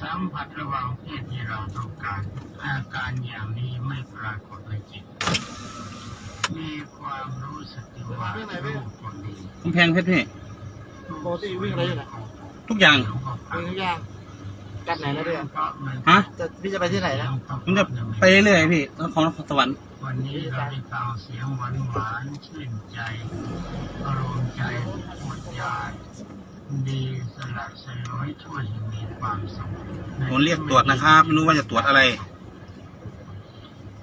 สัมผัสระหว่างเพศที่เราต้องการ อาการอย่างนี้ไม่ปรากฏในจิต มีความรู้สึกว่ารูปคนนี้กำแพงเพชรพี่ปกติวิ่งอะไรอยู่นะทุกอย่างวิ่งทุกอย่างกัดไหนแล้วเนี่ยฮะจะพี่จะไปที่ไหนนะผมจะไปเรื่อยๆพี่นครสวรรค์วันนี้เราได้ฟังเสียงหวานหวานๆชื่นใจอารมณ์ใจปวดยาน ดีสละสลวยช่วยให้มีความสุขผมเรียกตรวจนะครับไม่รู้ว่าจะตรวจอะไร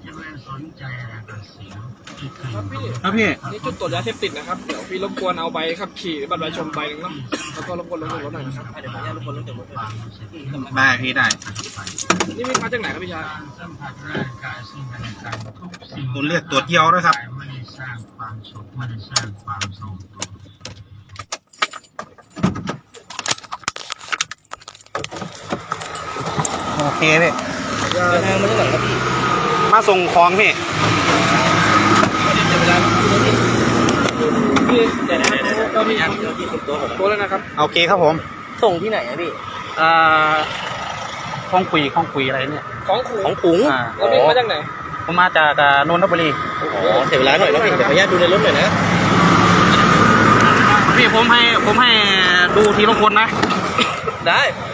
จะไม่สนใจอะไรกับเสียงที่กลิ่นครับพี่ครับพี่ นี่จุดตรวจยาเสพติดนะครับ เดี๋ยวพี่รบกวนเอาใบขับขี่หรือบัตรประชาชนใบหนึงเนาะแล้วก็รบกวนลงจากรถหน่อยนะครับเดี๋ยวขออนุญาตรบกวนรถเดี๋ยวรถความรู้สึกที่ได้พี่ได้นี่วิ่งมาจากไหนครับพี่ชายการสัมผัสร่างกายซึ่งกันและกันทุกสิ่งผมเรียกตรวจเยี่ยวด้วยครับ ไม่ได้สร้างความสุขไม่ได้สร้างความทรงตัว โอเคพี่เดินทางมาจากไหนครับพี่มาส่งของพี่เดี๋ยวเวลาพี่พี่เดี๋ยวนะเจ้าพี่เดี๋ยวพี่สุดตัวผมตัวแล้วนะครับ โอเคครับผม ส่งที่ไหนอะพี่อ่าห้องคุยห้องคุยอะไรเนี่ยของขูของขุงอ่าแล้ววิ่งมาจากไหนผมมาจากอ่านนทบุรีอ๋อเสียเวลาหน่อยแล้วพี่เดี๋ยวขออนุญาตดูในรถหน่อยนะพี่ผมให้ผมให้ดูทีละคนนะ ได้โอ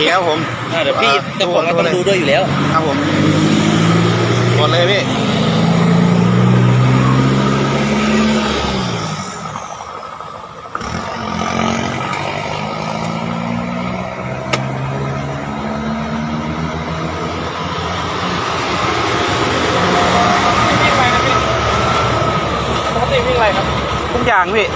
เคครับผม อ่าเดี๋ยวพี่เจ้าของก็ต้องดูด้วยอยู่แล้ว ครับผมกดเลยพี่ วิ่งไปนะพี่ปกติวิ่งอะไรครับ ทุกอย่างพี่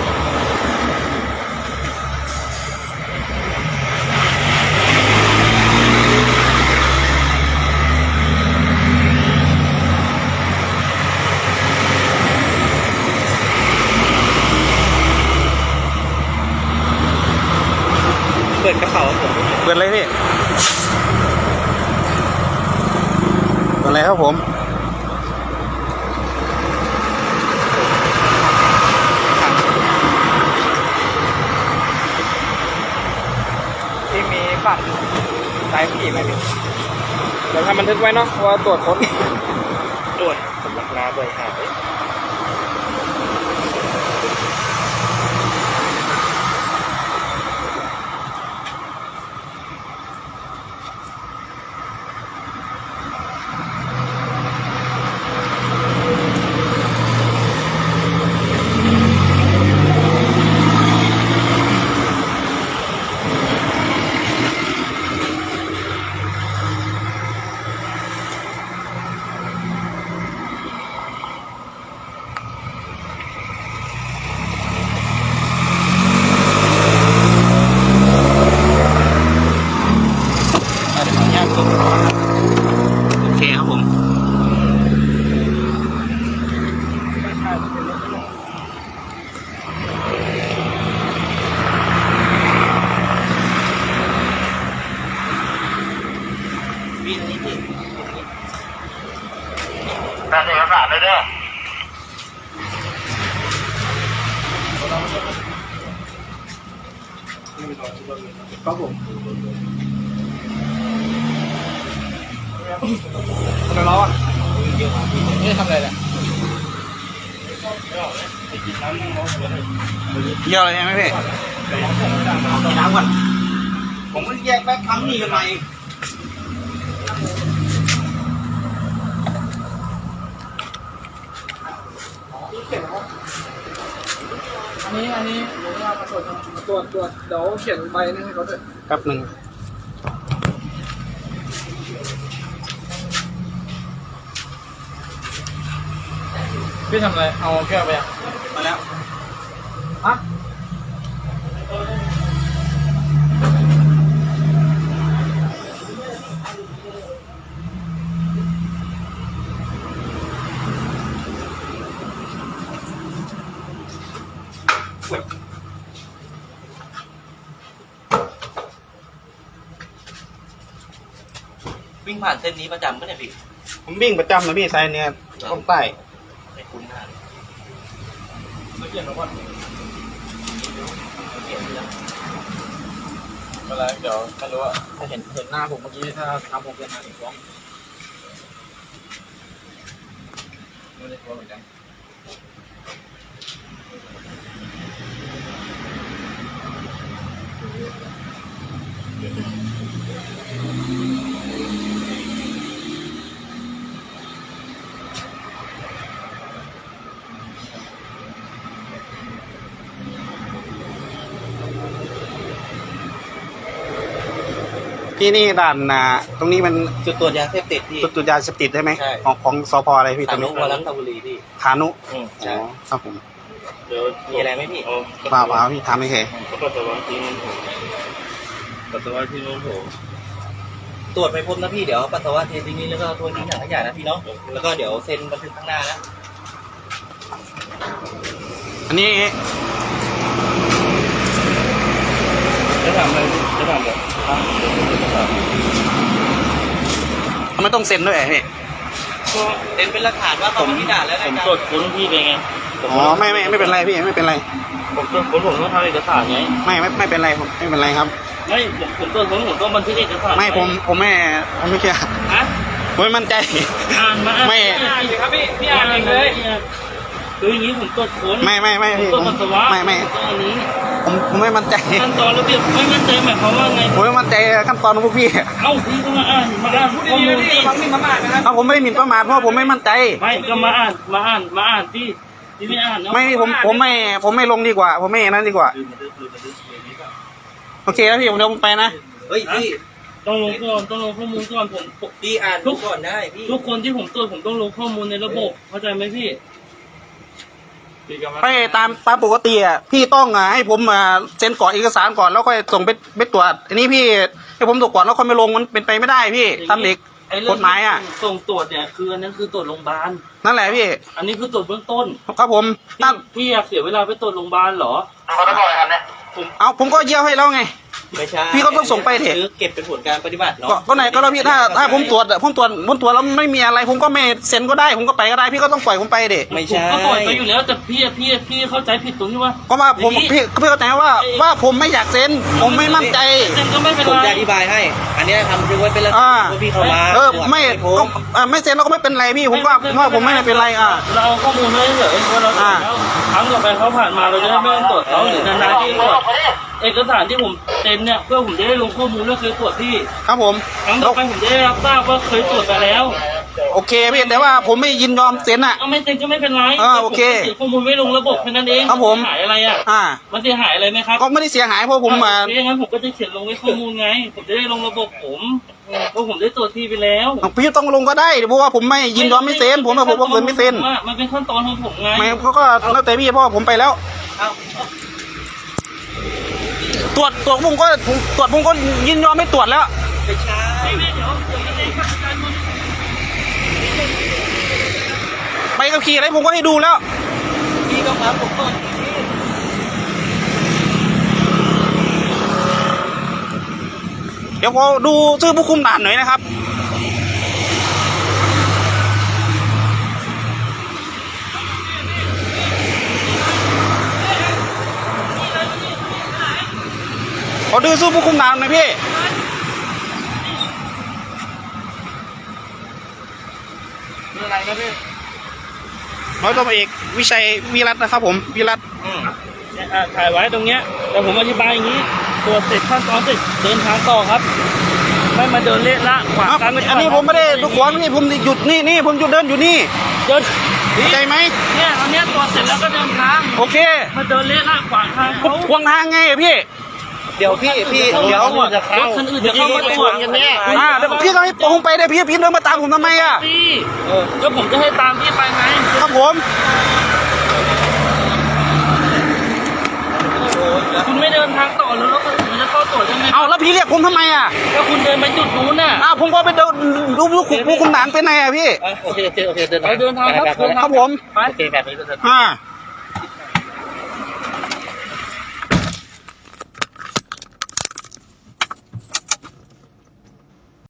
เปิดกระเป๋าผม เปิดเลยพี่เปิดเลยครับผมพี่มีบัตรสายผีไหมพี่เดี๋ยวทำบันทึกไว้เนาะว่าตรวจค้นตรวจสำนักงานด้วยค่ะ อะเดี๋ยวขออนุญาตกดโอเคครับผม พี่อันนี้พี่ นั่นเอกสารเลยเด้อ ครับผมทำไมล้ออะนี่ทำอะไรเนี่ยเยี่ยวเลยใช่ไหมพี่เอาน้ำก่อนผมก็แยกแป๊บทำนี่กันมาเอง นนี้อันนี้หรือว่ามาตรวจตรวจตรวจเดี๋ยวเขียนใบนี่ให้เขาด้วยแป๊บหนึ่งพี่ทำอะไร เอาแก้วไปอะ มาแล้ว ฮะ วิ่ง ผ่านเส้นนี้ประจำปะเนี่ยพี่ผมวิ่งประจำนะพี่สายเนี่ยต้องใต้ไม่คุ้นหน้าเลยเขียนมาก่อนเขียนแล้วอะไรเดี๋ยวไม่รู้ว่าถ้าเห็นเห็นหน้าผมเมื่อกี้ถ้าทำผมจะมาอีกฟ้องไม่ได้ฟ้องเหมือนกัน พี่นี่ด่านอ่าตรงนี้มันจุดตรวจยาเสพติดที่ จุดจุดยาเสพติดได้ไหมใช่ ของของสพอะไรพี่ตทารงงนุนี้วรัตนบุรีพี่พานุอืมใช่อ๋อครับผมเดี๋ยวมีอะไรไหมพี่โอ้เปล่าเปล่าพี่ทำไม่เคยก็ปัสสาวะที่นู้นโถปัสสาวะที่นู้นโถตรวจไม่พบนะพี่เดี๋ยวปัสสาวะเททิ้งนี้แล้วก็ตัวทิ้งถังขยะนะพี่เนาะ แล้วก็เดี๋ยวเซ็นบันทึกข้างหน้านะ อันนี้จะถามอะไรจะถาม อะไรครับจะถามทำไมต้องเซ็นด้วยพี่ก็เซ็นเป็นหลักฐานว่าเขาไม่ด่าแล้วผมนะตรวจค้นพี่เป็นไงผมอ๋อไม่ไม่ไม่เป็นไรพี่ไม่เป็นไร ผมตรวจค้นผมต้องทำเอกสารไงไม่ไม่ไม่เป็นไรผมไม่เป็นไรครับ ไม่ผมผมตรวจค้นผมต้องบันทึกเอกสารไม่ผมผมไม่ผมไม่เชื่อฮะผมไม่มั่นใจ อ่านมาไม่ อ่านอยู่ครับพี่พี่อ่านเองเลยคืออย่างนี้ผมตรวจค้นไม่ไม่ไม่ผมพี่ตรวจผมปัสสาวะไม่ไม่ ตรงอันนี้ ผมผมไม่มั่นใจ ขั้นตอนระเบียบไม่มั่นใจหมายความว่าไง ผมไม่มั่นใจขั้นตอนของพวกพี่เอ้าพี่ก็มาอ่านมาอ่านพูดข้อดีมูๆลนะพี่ที่ระวังมีดประมาทนะครับเอาผมไม่ได้หมิ่นประมาทเพราะผมไม่มั่นใจ ไม่ก็มาอ่านมาอ่านมาอ่านที่ที่ไม่อ่านเนาะไม่ผมผมไม่ผมไม่ลงดีกว่า ผมไม่อย่างนั้นดีกว่าลืมมาดึกลืมมาดึกลืมนี้ก่อนโอเคแล้วพี่ผมเดี๋ยวผมไปนะ เฮ้ยพี่ต้องลงก่อนต้องลงข้อมูลก่อนผมผมพี่อ่านดูก่อนได้พี่ทุกคนที่ผมตรวจผมต้องลงข้อมูลในระบบเข้าใจไหมพี่ พี่ก็มาไปตามตามปกติอะพี่ต้องอะให้ผมอ่าเซ็นก่อนเอกสารก่อนแล้วค่อยส่งไปไปตรวจอันนี้พี่ให้ผมตรวจก่อนแล้วค่อยไม่ลงมันเป็นไปไม่ได้พี่ทำเด็กไอ้เรื่กฎหมายอะ ส่งตรวจเนี่ยคืออันนั้นคือตรวจโรงพยาบาล นั่นแหละพี่ อันนี้คือตรวจเบื้องต้นครับผมพี่ตั้งพี่อยากเสียเวลาไปตรวจโรงพยาบาลเหรอเอาผมก็เยี่ยวให้แล้วไง ไม่ใช่พี่ก็ต้องส่งไปเถอะ คือเก็บเป็นผลการปฏิบัติเนาะก็ก็ไหนก็แล้วพี่ถ้าถ้าผมตรวจอะผมตรวจผมตรวจแล้วไม่มีอะไรผมก็ไม่เซ็นก็ได้ ผมก็ไปก็ได้พี่ก็ต้องปล่อยผมไปเด็ไม่ใช่ผมก็ปล่อยไปอยู่แล้วแต่พี่พี่พี่เข้าใจผิดตรงที่ว่าเพราะว่าผมพี่พี่พี่เข้าใจว่าว่าผมไม่อยากเซ็นผมไม่มั่นใจ เซ็นก็ไม่เป็นผมไรจะอธิบายให้ อันเนี้ยทำคือไว้เป็นหลักฐาอ่านว่าพี่เข้ามาเออตรวจไม่พบก็อ่าไม่เซ็นแล้วก็ไม่เป็นไรพี่ผมว่าว่าผมไม่เป็นไรอะ เราเอาข้อมูลไว้เฉยๆว่าเราตรวจแล้วครั้งต่อไปเขาผ่านมาเราจะได้ไม่ต้องตรวจเขาหรือนานๆที่ตรวจ เอกสารที่ผมเซ็นเนี่ยเพื่อผมจะได้ลงข้อมูลว่าเคยตรวจพี่ครับผม ครั้งต่อไปผมจะได้รับทราบว่าเคยตรวจไปแล้วโอเคพี่แต่ว่าผมไม่ยินยอมเซ็นอะก็ไม่เซ็นก็ไม่เป็นไรอ่าโอเคผมจะข้อมูลไม่ลงระบบแค่นั้นเองครับผม นเสียหายอะไรอะอ่า มันเสียหายอะไรไหมครับก็ไม่ได้เสียหายเพราะผมมาถ้าอย่างนั้นผมก็จะเขียนลงไว้ข้อมูลไง ผมจะได้ลงระบบผมเพราะผมได้ตรวจที่ไปแล้วพี่ต้องลงก็ได้เพราะว่าผมไม่ยินยอมไม่เซ็นผมว่าผมก็เคยไม่เซ็นอะมันเป็นขั้นตอนของผมไงไม่เขาก็แล้วแต่พี่เพราะว่าผมไปแล้ว เอา ตรวจตรวจผมก็ตรวจผมก็ยินยอมไม่ตรวจแล้วไม่ใช่ไม่ไม่เดี๋ยวเดี๋ยวจะอนมึงไปกับขี่อะไรผมก็ให้ดูแล้วพี่ก็มาผมก่อนเดี๋ยวพอดูชื่อผู้คุมด่านหน่อยนะครับ ขอดูชื่อผู้คุมด่านหน่อยพี่อะไรนะพี่ร้อยตำรวจเอกวิชัยวิรัตนะครับผมวิรัตเนี่ยอะถ่ายไว้ตรงเนี้ยแต่ผมอธิบายอย่างนี้ตรวจเสร็จขั้นตอนเสร็จเดินทางต่อครับ ไม่มาเดินเละละขวางอ้าวกันอันนี้ผมไม่ได้ทุกคนนี่ผมหยุดนี่นี่ผมหยุดเดินอยู่นี่เดินเข้าใจไหมเนี่ยตอนเนี้ยตรวจเสร็จแล้วก็เดินทางโอเคมาเดินเละละขวางทางเขาควงทางไงอะพี่ เดี๋ยวพี่พี่เดี๋เดี๋ยยววรถคันอื่นจะเข้ามาตรวจกันเนี่ยอ่าเดี๋ยวพี่ก็ให้ผมไปได้พี่พี่เดินมาตามผมทำไมอะพี่ก็ผมจะให้ตามพี่ไปไงครับผมคุณไม่เดินทางต่อแล้วรถคันอื่นมันจะเข้าตรวจยังไงเอาแล้วพี่เรียกผมทำไมอะถ้าคุณเดินไปจุดนู้นน่ะอ้าวผมก็ไปเดินดูผู้คุมผู้คุมด่านเป็นไงอะพี่โอเคโอเคโอเคเดินไปเดินทางครับเดินคทารังบผมไปโอเคแบบนี้ก็เดินอ่า